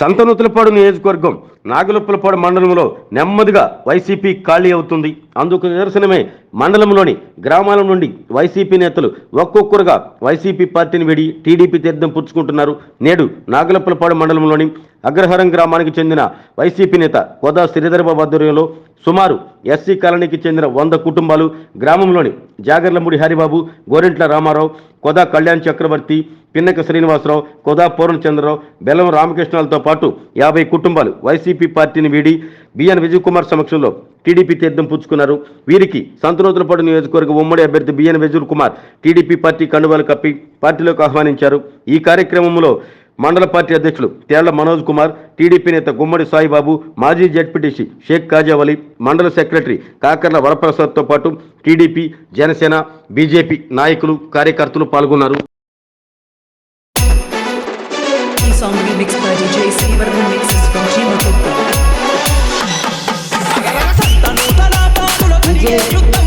సంతనూతులపాడు నియోజకవర్గం నాగులప్పలపాడు మండలంలో నెమ్మదిగా వైసీపీ ఖాళీ అవుతుంది. అందుకు నిదర్శనమే మండలంలోని గ్రామాల నుండి వైసీపీ నేతలు ఒక్కొక్కరుగా వైసీపీ పార్టీని విడి టీడీపీ తీర్థం పుచ్చుకుంటున్నారు. నేడు నాగులప్పలపాడు మండలంలోని అగ్రహారం గ్రామానికి చెందిన వైసీపీ నేత కొదా శ్రీధరబాబు ఆధ్వర్యంలో సుమారు ఎస్సీ కాలనీకి చెందిన వంద కుటుంబాలు గ్రామంలోని జాగర్లమూడి హరిబాబు గోరెంట్ల రామారావు కొదా కళ్యాణ్ చక్రవర్తి పిన్నక శ్రీనివాసరావు కొదా పూర్ణచంద్రరావు బెల్లం రామకృష్ణాలతో పాటు యాభై కుటుంబాలు వైసీపీ పార్టీని వీడి బిఎన్ విజయ్ కుమార్ సమక్షంలో టీడీపీ తీర్థం పుచ్చుకున్నారు. వీరికి సంతనూతలపాడు నియోజకవర్గ ఉమ్మడి అభ్యర్థి BN Vijay Kumar TDP party కండువాలు కప్పి పార్టీలోకి ఆహ్వానించారు. ఈ కార్యక్రమంలో మండల పార్టీ అధ్యక్షులు తేళ్ళ మనోజ్ కుమార్ టీడీపీ నేత గుమ్మడి సాయిబాబు మాజీ జడ్పీటీసీ షేక్ కాజావలి మండల సెక్రటరీ కాకర్ల వరప్రసాద్తో పాటు టీడీపీ జనసేన బీజేపీ నాయకులు కార్యకర్తలు పాల్గొన్నారు. యుద్ధం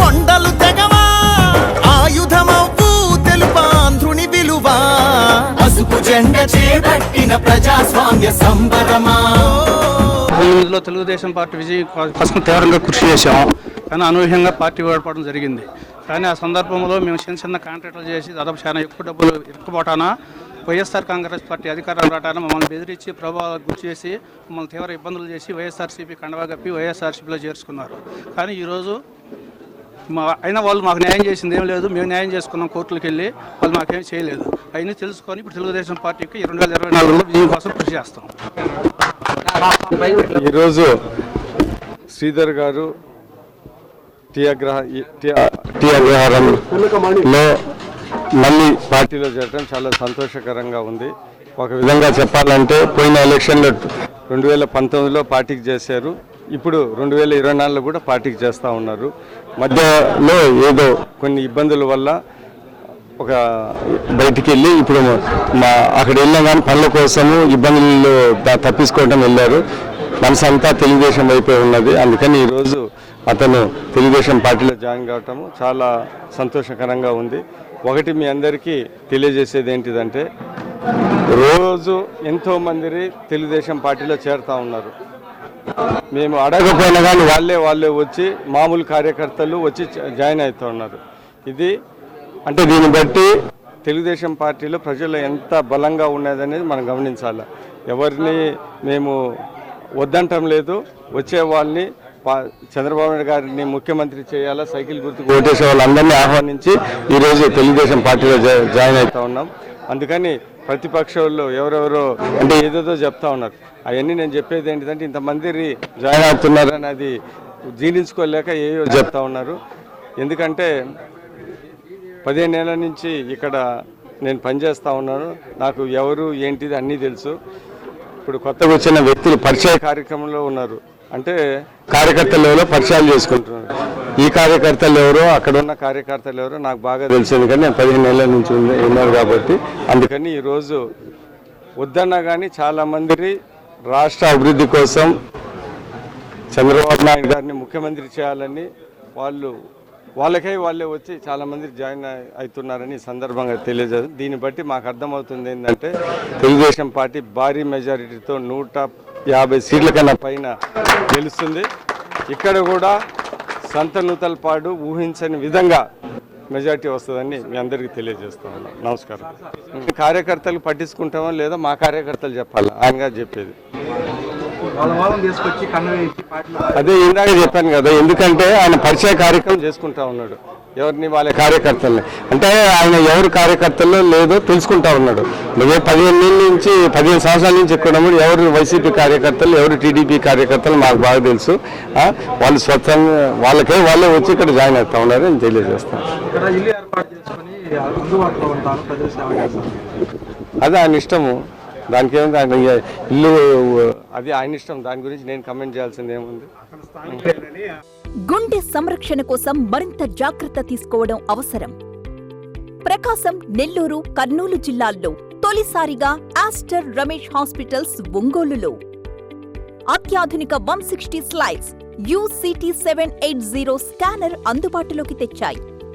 కొండలు తెగవా? ఆయుధమవ్వు తెలుపాంధ్రుని విలువా? పసుపు జెండ చేపట్టిన ప్రజాస్వామ్య సంబరమా? ఎనిమిదిలో తెలుగుదేశం పార్టీ విజయం కోసం తీవ్రంగా కృషి చేశాము కానీ అనూహ్యంగా పార్టీ ఓడిపోవడం జరిగింది. కానీ ఆ సందర్భంలో మేము చిన్న చిన్న కాంట్రాక్టులు చేసి దాదాపు చాలా ఎక్కువ డబ్బులు ఇరుక్కుపోటాన వైఎస్ఆర్ కాంగ్రెస్ పార్టీ అధికారం రావటాన మమ్మల్ని బెదిరించి ప్రభావాలకు గురి చేసి మమ్మల్ని తీవ్ర ఇబ్బందులు చేసి వైఎస్ఆర్సీపీ కండవా కప్పి వైఎస్ఆర్సీపీలో చేర్చుకున్నారు. కానీ ఈరోజు మా అయినా వాళ్ళు మాకు న్యాయం చేసింది ఏం లేదు. మేము న్యాయం చేసుకున్నాం కోర్టులకు వెళ్ళి వాళ్ళు మాకేం చేయలేదు. అయినా తెలుసుకొని ఇప్పుడు తెలుగుదేశం పార్టీకి రెండు వేల ఇరవై నాలుగులో విజయం కోసం కృషి చేస్తాం. ఈరోజు శ్రీధర్ గారు టీ టీ మళ్ళీ పార్టీలో చేరడం చాలా సంతోషకరంగా ఉంది. ఒక విధంగా చెప్పాలంటే పోయిన ఎలక్షన్లో రెండు వేల పంతొమ్మిదిలో పార్టీకి చేశారు. ఇప్పుడు రెండు వేల ఇరవై నాలుగులో కూడా పార్టీకి చేస్తూ ఉన్నారు. మధ్యలో ఏదో కొన్ని ఇబ్బందుల వల్ల ఒక బయటికి వెళ్ళి ఇప్పుడు మా అక్కడ వెళ్ళినా కానీ పనుల కోసము ఇబ్బందులు తప్పించుకోవటం తప్పించుకోవడం వెళ్ళారు. మనసు అంతా తెలుగుదేశం వైపే ఉన్నది. అందుకని ఈరోజు అతను తెలుగుదేశం పార్టీలో జాయిన్ కావటం చాలా సంతోషకరంగా ఉంది. ఒకటి మీ అందరికీ తెలియజేసేది ఏంటిదంటే రోజు ఎంతోమంది తెలుగుదేశం పార్టీలో చేరుతూ ఉన్నారు. మేము అడగకపోయినా కానీ వాళ్ళే వాళ్ళే వచ్చి మామూలు కార్యకర్తలు వచ్చి జాయిన్ అవుతూ ఉన్నారు. ఇది అంటే దీన్ని బట్టి తెలుగుదేశం పార్టీలో ప్రజలు ఎంత బలంగా ఉన్నదనేది మనం గమనించాలి. ఎవరిని మేము వద్దంటం లేదు. వచ్చే వాళ్ళని పా- చంద్రబాబు నాయుడు గారిని ముఖ్యమంత్రి చేయాలా సైకిల్ గుర్తుకు ఓటేసే వాళ్ళందరినీ ఆహ్వానించి ఈరోజు తెలుగుదేశం పార్టీలో జాయిన్ అవుతా ఉన్నాం. అందుకని ప్రతిపక్షంలో ఎవరెవరో అంటే ఏదేదో చెప్తా ఉన్నారు. అవన్నీ నేను చెప్పేది ఏంటిదంటే ఇంతమంది జాయిన్ అవుతున్నారని అది జీర్ణించుకోలేక ఏవో చెప్తా ఉన్నారు. ఎందుకంటే పదిహేను నెలల నుంచి ఇక్కడ నేను పనిచేస్తూ ఉన్నాను. నాకు ఎవరు ఏంటిది అన్నీ తెలుసు. ఇప్పుడు కొత్తగా వచ్చిన వ్యక్తులు పరిచయ కార్యక్రమంలో ఉన్నారు. అంటే కార్యకర్తలు ఎవరో పరిచయాలు చేసుకుంటున్నారు. ఈ కార్యకర్తలు ఎవరో అక్కడ ఉన్న కార్యకర్తలు ఎవరో నాకు బాగా తెలుసు. ఎందుకంటే నేను పదిహేను ఏళ్ళ నుంచి ఉన్నారు కాబట్టి అందుకని ఈరోజు వద్దన్నా కానీ చాలామంది రాష్ట్ర అభివృద్ధి కోసం చంద్రబాబు నాయుడు గారిని ముఖ్యమంత్రి చేయాలని వాళ్ళు వాళ్ళకై వాళ్ళే వచ్చి చాలా మంది జాయిన్ అవుతున్నారని సందర్భంగా తెలియజేది దీన్ని బట్టి మాకు అర్థమవుతుంది ఏంటంటే తెలుగుదేశం పార్టీ భారీ మెజారిటీతో నూట యాభై సీట్ల కన్నా పైన గెలుస్తుంది. ఇక్కడ కూడా సంత నూతలపాడు ఊహించని విధంగా మెజార్టీ వస్తుందని మీ అందరికీ తెలియజేస్తా ఉన్నాను నమస్కారం. కార్యకర్తలు పట్టించుకుంటామో లేదో మా కార్యకర్తలు చెప్పాలి? ఆయనగా చెప్పేది. అదే ఇందాక చెప్పాను కదా ఎందుకంటే ఆయన పరిచయ కార్యక్రమం చేసుకుంటా ఉన్నాడు. ఎవరిని వాళ్ళ కార్యకర్తల్ని. అంటే ఆయన ఎవరు కార్యకర్తల్లో లేదో తెలుసుకుంటా ఉన్నాడు. నువ్వే పదిహేను నెలల నుంచి పదిహేను సంవత్సరాల నుంచి ఇక్కడ ఉన్నప్పుడు ఎవరు వైసీపీ కార్యకర్తలు ఎవరు టీడీపీ కార్యకర్తలు మాకు బాగా తెలుసు. వాళ్ళు స్వచ్ఛంగా వాళ్ళకే వాళ్ళే వచ్చి ఇక్కడ జాయిన్ అవుతా ఉన్నారు అని తెలియజేస్తాను. అది ఆయన ఇష్టము. దానికి ఏముంది ఆయన ఇల్లు అది ఆయన ఇష్టం. దాని గురించి నేను కమెంట్ చేయాల్సింది ఏముంది గుండె సంరక్షణ కోసం మరింత జాగ్రత్త తీసుకోవడం అవసరం. ప్రకాశం నెల్లూరు కర్నూలు జిల్లాల్లో తొలిసారిగా ఆస్టర్ రమేష్ హాస్పిటల్స్ ఒంగోలులో. అత్యాధునిక one sixty slides UCT seven eight zero scanner అందుబాటులోకి తెచ్చాయి.